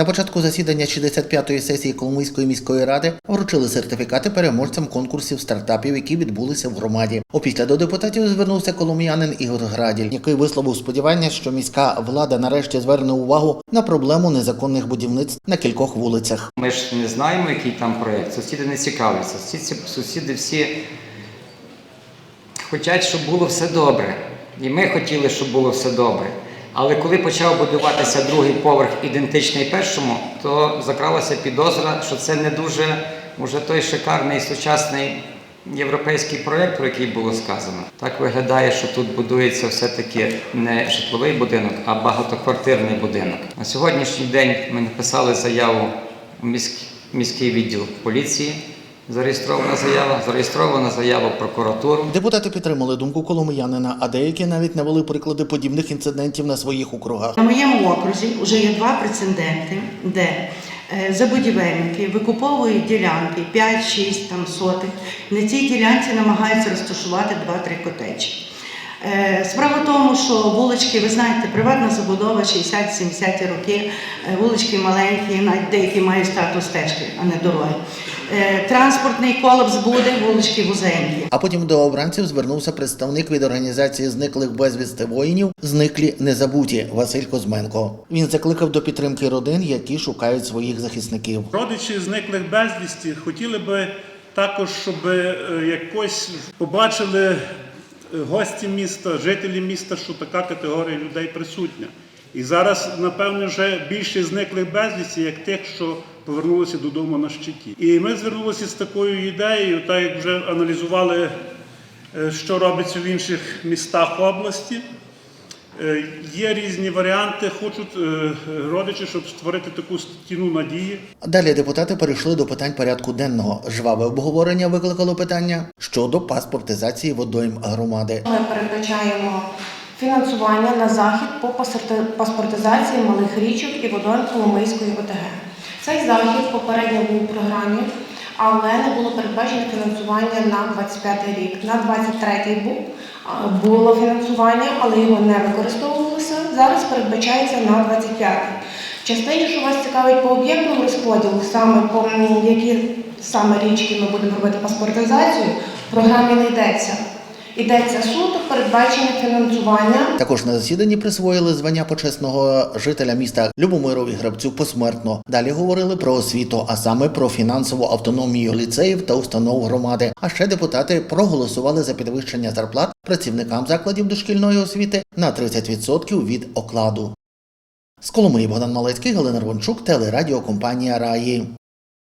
На початку засідання 65-ї сесії Коломийської міської ради вручили сертифікати переможцям конкурсів стартапів, які відбулися в громаді. Опісля до депутатів звернувся коломиянин Ігор Граділь, який висловив сподівання, що міська влада нарешті зверне увагу на проблему незаконних будівництв на кількох вулицях. Ми ж не знаємо, який там проєкт. Сусіди не цікавляться. Сусіди, сусіди всі хочуть, щоб було все добре. І ми хотіли, щоб було все добре. Але коли почав будуватися другий поверх ідентичний першому, то закралася підозра, що це не дуже уже той шикарний сучасний європейський проєкт, про який було сказано. Так виглядає, що тут будується все-таки не житловий будинок, а багатоквартирний будинок. На сьогоднішній день ми написали заяву міськ- міський відділ поліції. Зареєстрована заява, зареєстрована заява в прокуратуру. Депутати підтримали думку коломиянина, а деякі навіть навели приклади подібних інцидентів на своїх округах. На моєму окрузі вже є два прецеденти, де е, забудівельники викуповують ділянки 5-6 там сотих. На цій ділянці намагаються розташувати 2-3 котеджі. Е, Справа в тому, що вулички, ви знаєте, приватна забудова 60-70 роки, е, вулички маленькі, навіть деякі мають статус стежки, а не дороги. Е, Транспортний колапс буде, вулички вузенькі. А потім до обранців звернувся представник від організації зниклих безвісти воїнів Зниклі незабуті Василь Козменко. Він закликав до підтримки родин, які шукають своїх захисників. Родичі зниклих безвісті хотіли би також, щоб якось побачили гості міста, жителі міста, що така категорія людей присутня. І зараз, напевно, вже більше зниклих безвісті, як тих, що повернулися додому на щиті. І ми звернулися з такою ідеєю, так як вже аналізували, е, що робиться в інших містах області. Е, Є різні варіанти. Хочуть е, родичі, щоб створити таку стіну надії. Далі депутати перейшли до питань порядку денного. Жваве обговорення викликало питання щодо паспортизації водойм громади. Ми передбачаємо фінансування на захід по паспортизації малих річок і водойм Коломийської ОТГ. Цей захід попередньо був у програмі, але не було передбачено фінансування на 25 рік. На 23 був було фінансування, але його не використовувалося. Зараз передбачається на 25. В частині, що вас цікавить по об'єктному розподілу, саме по які саме річки ми будемо робити паспортизацію, в програмі не йдеться. Йдеться суто передбачене фінансування Також на засіданні присвоїли звання почесного жителя міста Любомирові Грабцю посмертно. Далі говорили про освіту, а саме про фінансову автономію ліцеїв та установ громади. А ще депутати проголосували за підвищення зарплат працівникам закладів дошкільної освіти на 30% від окладу. З Коломиї Богдан Малецький, Галина Рвончук, телерадіокомпанія Раї.